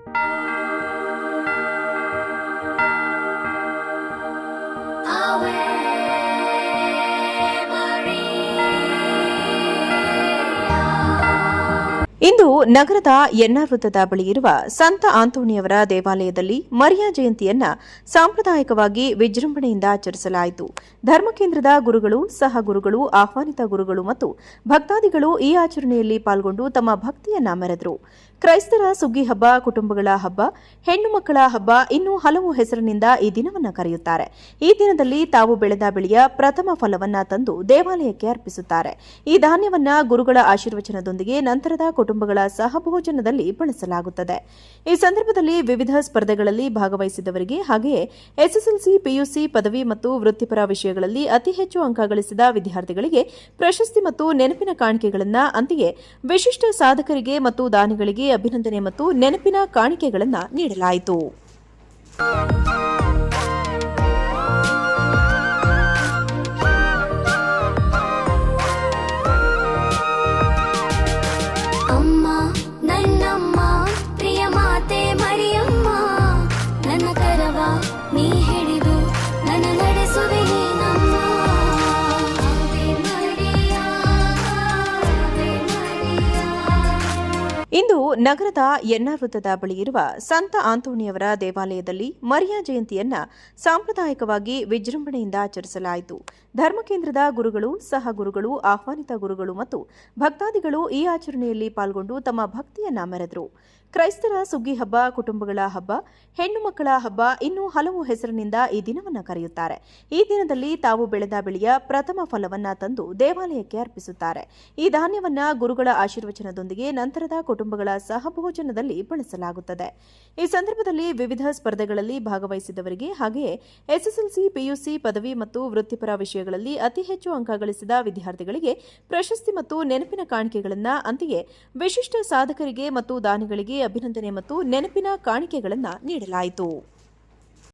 ಇಂದು ನಗರದ ಎನ್ಆರ್ ವೃತ್ತದ ಬಳಿ ಇರುವ ಸಂತ ಆಂತೋಣಿಯವರ ದೇವಾಲಯದಲ್ಲಿ ಮರಿಯಾ ಜಯಂತಿಯನ್ನ ಸಾಂಪ್ರದಾಯಿಕವಾಗಿ ವಿಜೃಂಭಣೆಯಿಂದ ಆಚರಿಸಲಾಯಿತು. ಧರ್ಮಕೇಂದ್ರದ ಗುರುಗಳು, ಸಹ ಗುರುಗಳು, ಆಹ್ವಾನಿತ ಗುರುಗಳು ಮತ್ತು ಭಕ್ತಾದಿಗಳು ಈ ಆಚರಣೆಯಲ್ಲಿ ಪಾಲ್ಗೊಂಡು ತಮ್ಮ ಭಕ್ತಿಯನ್ನ ಮೆರೆದರು. ಕ್ರೈಸ್ತರ ಸುಗ್ಗಿ ಹಬ್ಬ, ಕುಟುಂಬಗಳ ಹಬ್ಬ, ಹೆಣ್ಣು ಮಕ್ಕಳ ಹಬ್ಬ ಇನ್ನೂ ಹಲವು ಹೆಸರಿನಿಂದ ಈ ದಿನವನ್ನ ಕರೆಯುತ್ತಾರೆ. ಈ ದಿನದಲ್ಲಿ ತಾವು ಬೆಳೆದ ಬೆಳೆಯ ಪ್ರಥಮ ಫಲವನ್ನ ತಂದು ದೇವಾಲಯಕ್ಕೆ ಅರ್ಪಿಸುತ್ತಾರೆ. ಈ ಧಾನ್ಯವನ್ನ ಗುರುಗಳ ಆಶೀರ್ವಚನದೊಂದಿಗೆ ನಂತರದ ಕುಟುಂಬಗಳ ಸಹಭೋಜನದಲ್ಲಿ ಬಳಸಲಾಗುತ್ತದೆ. ಈ ಸಂದರ್ಭದಲ್ಲಿ ವಿವಿಧ ಸ್ಪರ್ಧೆಗಳಲ್ಲಿ ಭಾಗವಹಿಸಿದವರಿಗೆ ಹಾಗೆಯೇ ಎಸ್ಎಸ್ಎಲ್ಸಿ, ಪಿಯುಸಿ, ಪದವಿ ಮತ್ತು ವೃತ್ತಿಪರ ವಿಷಯಗಳಲ್ಲಿ ಅತಿ ಹೆಚ್ಚು ಅಂಕ ಗಳಿಸಿದ ವಿದ್ಯಾರ್ಥಿಗಳಿಗೆ ಪ್ರಶಸ್ತಿ ಮತ್ತು ನೆನಪಿನ ಕಾಣಿಕೆಗಳನ್ನು ಅಂತೆಯೇ ವಿಶಿಷ್ಟ ಸಾಧಕರಿಗೆ ಮತ್ತು ದಾನಿಗಳಿಗೆ ಅಭಿನಂದನೆ ಮತ್ತು ನೆನಪಿನ ಕಾಣಿಕೆಗಳನ್ನು ನೀಡಲಾಯಿತು. ಮರಿಯಮ್ಮ ನನ್ನ ಕರವ ನೀ ಹಿಡಿದು ನನ್ನ ನಡೆಸುವೆ ಇಂದು ನಗರದ ಎನ್ಆರ್ ವೃತ್ತದ ಬಳಿ ಇರುವ ಸಂತ ಆಂತೋಣಿಯವರ ದೇವಾಲಯದಲ್ಲಿ ಮರಿಯಾ ಜಯಂತಿಯನ್ನ ಸಾಂಪ್ರದಾಯಿಕವಾಗಿ ವಿಜೃಂಭಣೆಯಿಂದ ಆಚರಿಸಲಾಯಿತು. ಧರ್ಮಕೇಂದ್ರದ ಗುರುಗಳು, ಸಹ ಗುರುಗಳು, ಆಹ್ವಾನಿತ ಗುರುಗಳು ಮತ್ತು ಭಕ್ತಾದಿಗಳು ಈ ಆಚರಣೆಯಲ್ಲಿ ಪಾಲ್ಗೊಂಡು ತಮ್ಮ ಭಕ್ತಿಯನ್ನ ಮೆರೆದರು. ಕ್ರೈಸ್ತರ ಸುಗ್ಗಿ ಹಬ್ಬ, ಕುಟುಂಬಗಳ ಹಬ್ಬ, ಹೆಣ್ಣು ಮಕ್ಕಳ ಹಬ್ಬ ಇನ್ನೂ ಹಲವು ಹೆಸರಿನಿಂದ ಈ ದಿನವನ್ನು ಕರೆಯುತ್ತಾರೆ. ಈ ದಿನದಲ್ಲಿ ತಾವು ಬೆಳೆದ ಬೆಳೆಯ ಪ್ರಥಮ ಫಲವನ್ನ ತಂದು ದೇವಾಲಯಕ್ಕೆ ಅರ್ಪಿಸುತ್ತಾರೆ. ಈ ಧಾನ್ಯವನ್ನ ಗುರುಗಳ ಆಶೀರ್ವಚನದೊಂದಿಗೆ ನಂತರದ ಕುಟುಂಬಗಳ ಸಹಭೋಜನದಲ್ಲಿ ಬಳಸಲಾಗುತ್ತದೆ. ಈ ಸಂದರ್ಭದಲ್ಲಿ ವಿವಿಧ ಸ್ಪರ್ಧೆಗಳಲ್ಲಿ ಭಾಗವಹಿಸಿದವರಿಗೆ ಹಾಗೆಯೇ ಎಸ್ಎಸ್ಎಲ್ಸಿ, ಪಿಯುಸಿ, ಪದವಿ ಮತ್ತು ವೃತ್ತಿಪರ ವಿಷಯಗಳಲ್ಲಿ ಅತಿ ಹೆಚ್ಚು ಅಂಕ ಗಳಿಸಿದ ವಿದ್ಯಾರ್ಥಿಗಳಿಗೆ ಪ್ರಶಸ್ತಿ ಮತ್ತು ನೆನಪಿನ ಕಾಣಿಕೆಗಳನ್ನು ಅಂತೆಯೇ ವಿಶಿಷ್ಟ ಸಾಧಕರಿಗೆ ಮತ್ತು ದಾನಿಗಳಿಗೆ ಅಭಿನಂದನೆ ಮತ್ತು ನೆನಪಿನ ಕಾಣಿಕೆಗಳನ್ನು ನೀಡಲಾಯಿತು.